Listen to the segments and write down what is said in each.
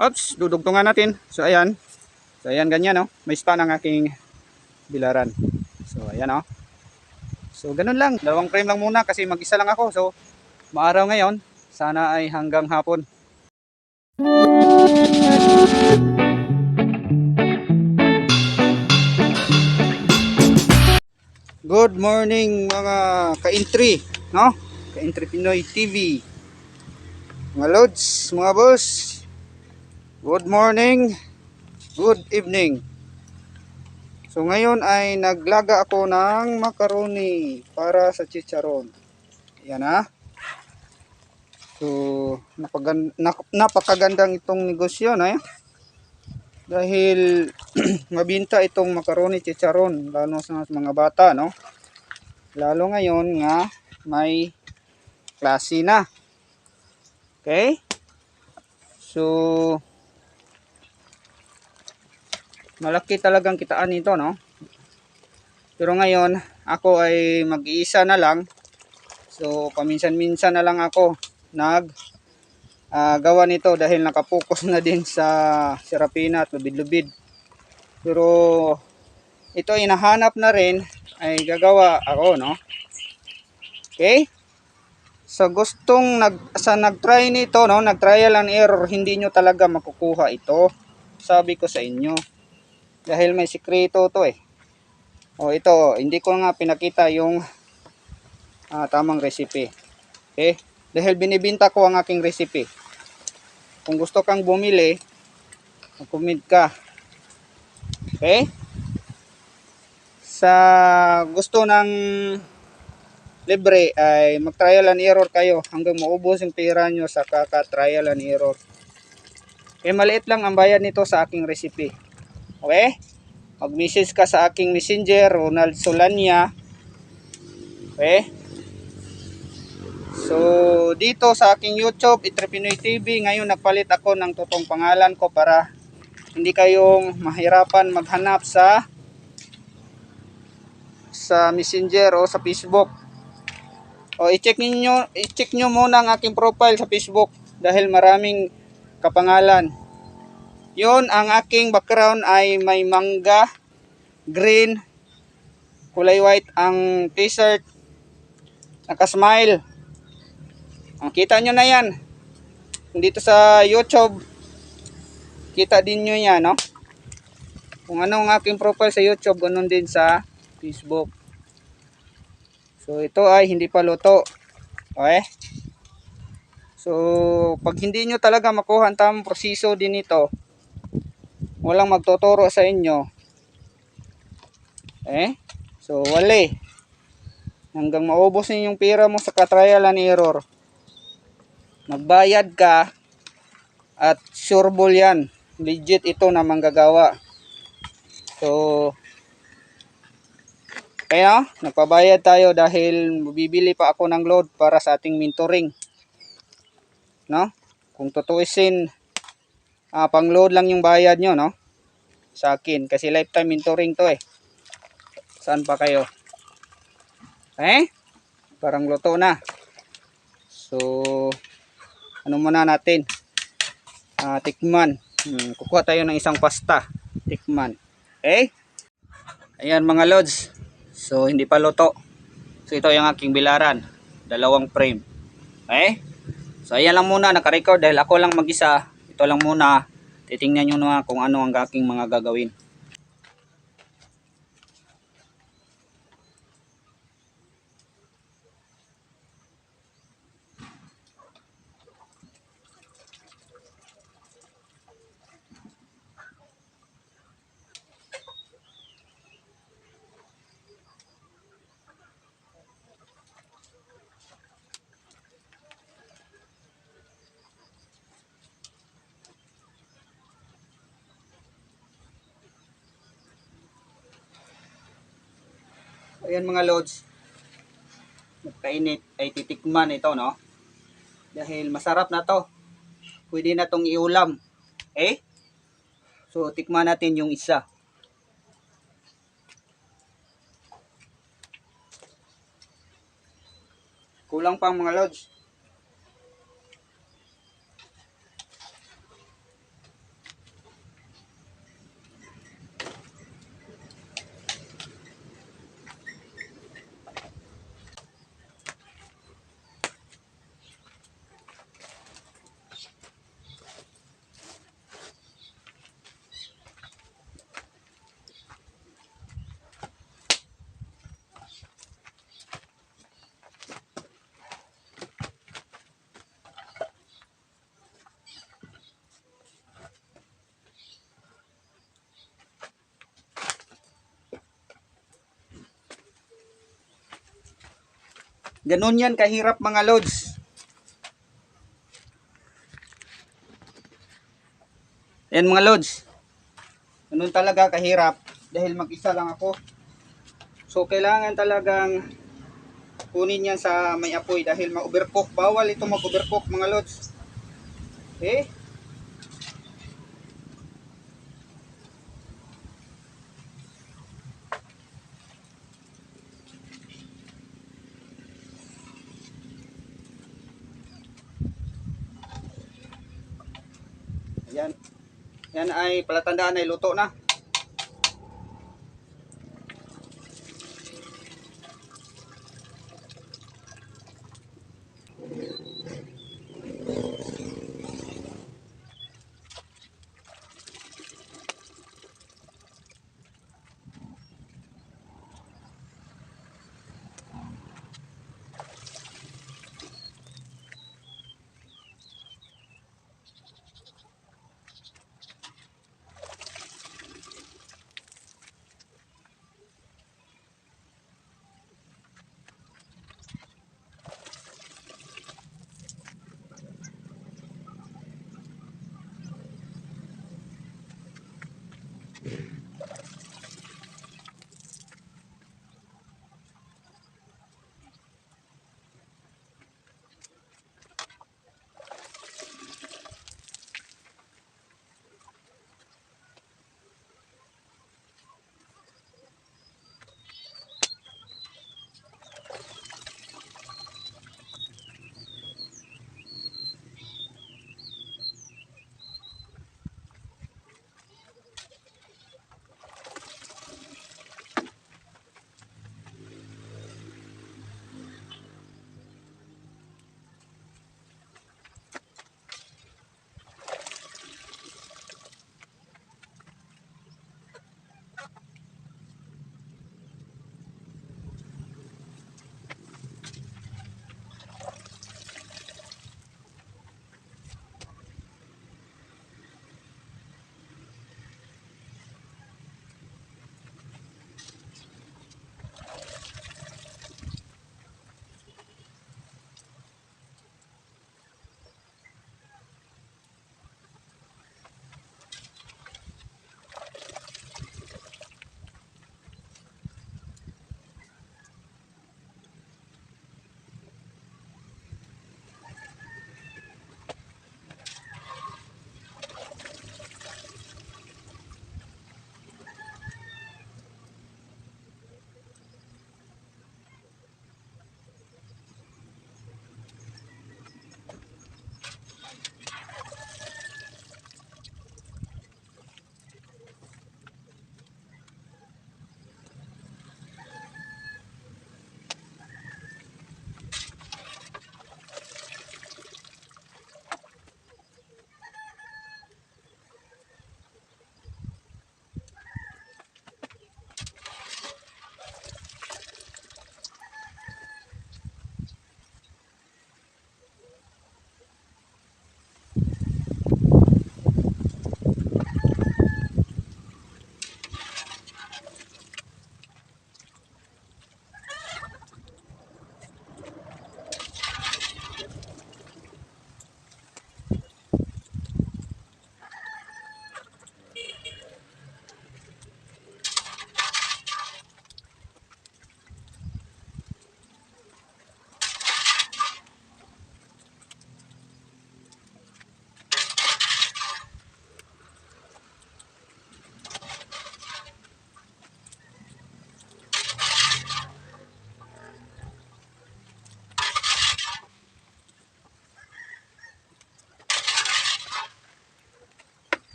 Oops, dudugtungan natin. So ayan. So ayan ganyan no. May stand ang aking bilaran. So ayan oh. So ganun lang. Dalawang frame lang muna kasi mag-isa lang ako. So maaraw ngayon. Sana ay hanggang hapon. Good morning mga ka-entry, no? Ka-entry Pinoy TV. Mga lods, mga boss. Good morning. Good evening. So ngayon ay naglaga ako ng macaroni para sa chicharon. Yan ha. So napagan, nak- napakagandang itong negosyo na dahil mabinta itong macaroni chicharon lalo sa mga bata no lalo ngayon nga may klase na okay so malaki talagang kitaan nito no pero ngayon ako ay mag-iisa na lang so paminsan-minsan na lang ako nag ah, gawa nito dahil nakapokus na din sa Serapina at lubid-lubid. Pero ito ay nahanap na rin ay gagawa ako, no? Okay? Sa gustong nag sa nagtry nito, no, nagtrial and error, hindi nyo talaga makukuha ito. Sabi ko sa inyo. Dahil may sikreto to eh. O ito, hindi ko nga pinakita yung ah, tamang recipe. Okay? Dahil binibinta ko ang aking recipe. Kung gusto kang bumili, mag-comment ka. Okay? Sa gusto ng libre ay mag-trial and error kayo hanggang maubos yung pera nyo sa kaka-trial and error. Okay, maliit lang ang bayad nito sa aking recipe. Okay? Mag-message ka sa aking messenger, Ronald Solania. Okay? So, dito sa aking YouTube, Itrepinoy TV, ngayon nagpalit ako ng totoong pangalan ko para hindi kayong mahirapan maghanap sa sa Messenger o sa Facebook. O i-check niyo, i-check niyo muna ang aking profile sa Facebook dahil maraming kapangalan. 'Yon ang aking background ay may mangga, green, kulay white ang t-shirt, naka-smile. Ah, kita nyo na yan. Dito sa YouTube, kita din nyo yan, no? Kung ano ang aking profile sa YouTube, ganun din sa Facebook. So, ito ay hindi pa luto. Okay? So, pag hindi nyo talaga makuha ang tamang proseso din ito, walang magtuturo sa inyo. Eh? So, wali. Hanggang maubos niyo yung pera mo sa katrial and error magbayad ka at sureball yan legit ito na manggagawa so kaya nagpabayad tayo dahil bibili pa ako ng load para sa ating mentoring no kung tutuisin ah, pang load lang yung bayad nyo no? Sa akin kasi lifetime mentoring to eh. Saan pa kayo? Eh? Parang luto na. So ano muna natin? Ah, tikman. Hmm, kukuha tayo ng isang pasta. Tikman. Okay ayan mga lods. So hindi pa luto. So ito yung aking bilaran. Dalawang frame. Okay so ayan lang muna. Naka-record dahil ako lang mag-isa ito lang muna. Titingnan nyo na kung ano ang aking mga gagawin Ayan mga loads. Magkainit ay titikman ito, no? Dahil masarap na to. Pwede na tong iulam. Eh? So, tikman natin yung isa. Kulang pang mga loads. Ganun yan kahirap mga lods. Yan mga lods. Ganun talaga kahirap dahil mag-isa lang ako. So kailangan talagang kunin yan sa may apoy dahil ma-overcook. Bawal ito mag-overcook mga lods. Eh, Yan. Yan ay palatandaan ay luto na.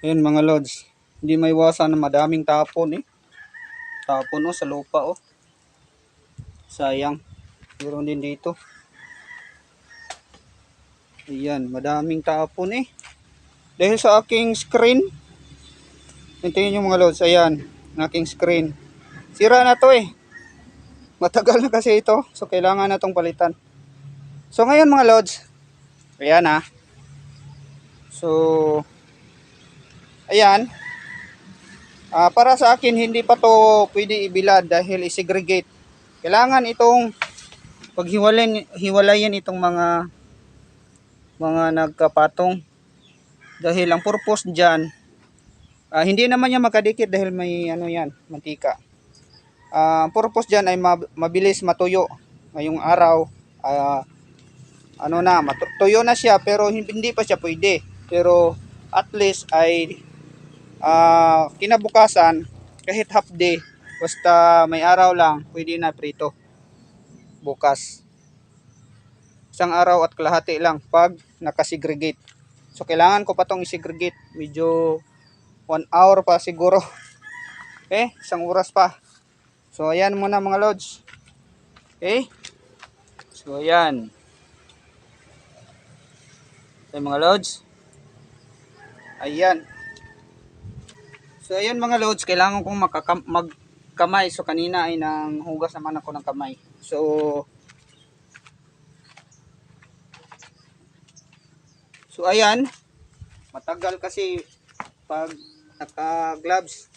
Ayun mga lods, hindi may iwasan na madaming tapon eh. Tapon oh, sa lupa oh. Sayang. Meron din dito. Ayan, madaming tapon eh. Dahil sa aking screen, tingnan nyo mga lods, ayan, aking screen. Sira na to eh. Matagal na kasi ito, so kailangan na tong palitan. So ngayon mga lods, ayan ah. So, ayan. Ah, para sa akin, hindi pa to pwede ibilad dahil isegregate. Kailangan itong paghiwalayin hiwalayin itong mga mga nagkapatong dahil ang purpose diyan ah, hindi naman yan makadikit dahil may ano yan mantika Ah, ang purpose diyan ay mab- mabilis matuyo ngayong araw ah, ano na matu- tuyo na siya pero hin- hindi pa siya pwede pero at least ay ah, kinabukasan kahit half day basta may araw lang pwede na prito. Bukas. Isang araw at kalahati lang pag nakasegregate. So kailangan ko pa tong isegregate. Medyo 1 hour pa siguro. Okay isang oras pa. So ayan muna mga lods. Okay so ayan. Okay mga lods. Ayan so ayan mga lods kailangan kong magkamay so kanina ay nang hugas naman ako ng kamay so So ayan, matagal kasi pag naka-gloves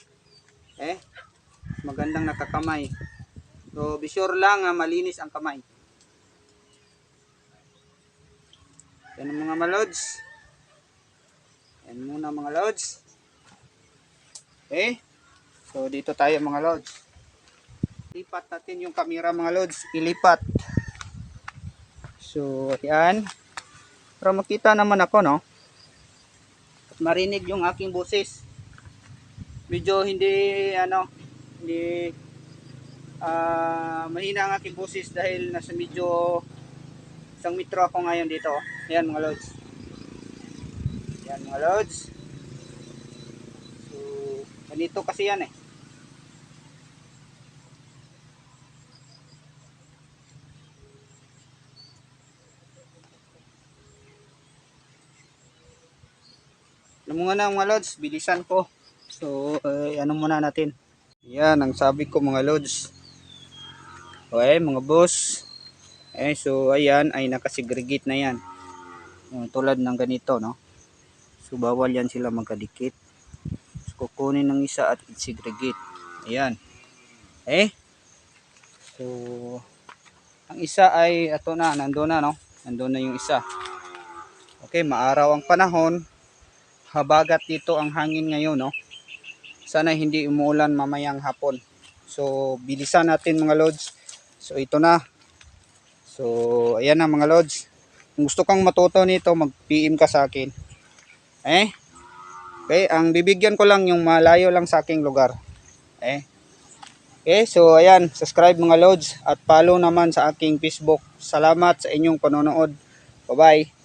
eh magandang nakakamay. So be sure lang nga malinis ang kamay. Yan mga malods. Yan muna mga lods. Okay? So dito tayo mga lods. Lipat natin yung camera mga lods. Ilipat. So yan. Para makita naman ako, no? At marinig yung aking boses. Medyo hindi, ano, hindi, ah, mahina ang aking boses dahil nasa medyo isang metro ako ngayon dito. Ayan mga lods. Ayan mga lods. Ganito kasi yan eh. Alam mo nga mga lods, bilisan ko. So, eh, ano muna natin. Yan, ang sabi ko mga lods. Okay, mga boss. Eh, so, ayan, ay nakasegregate na yan. Oh, tulad ng ganito, no? So, bawal yan sila magkadikit. Kukunin ng isa at i-segregate. Ayan. Eh? So, ang isa ay, ito na, nandun na, no? Nandun na yung isa. Okay, maaraw ang panahon habagat dito ang hangin ngayon no sana hindi umuulan mamayang hapon so bilisan natin mga lods so ito na so ayan na mga lods kung gusto kang matuto nito mag PM ka sa akin eh okay ang bibigyan ko lang yung malayo lang sa aking lugar eh Okay, so ayan, subscribe mga lods at follow naman sa aking Facebook. Salamat sa inyong panonood. Bye-bye.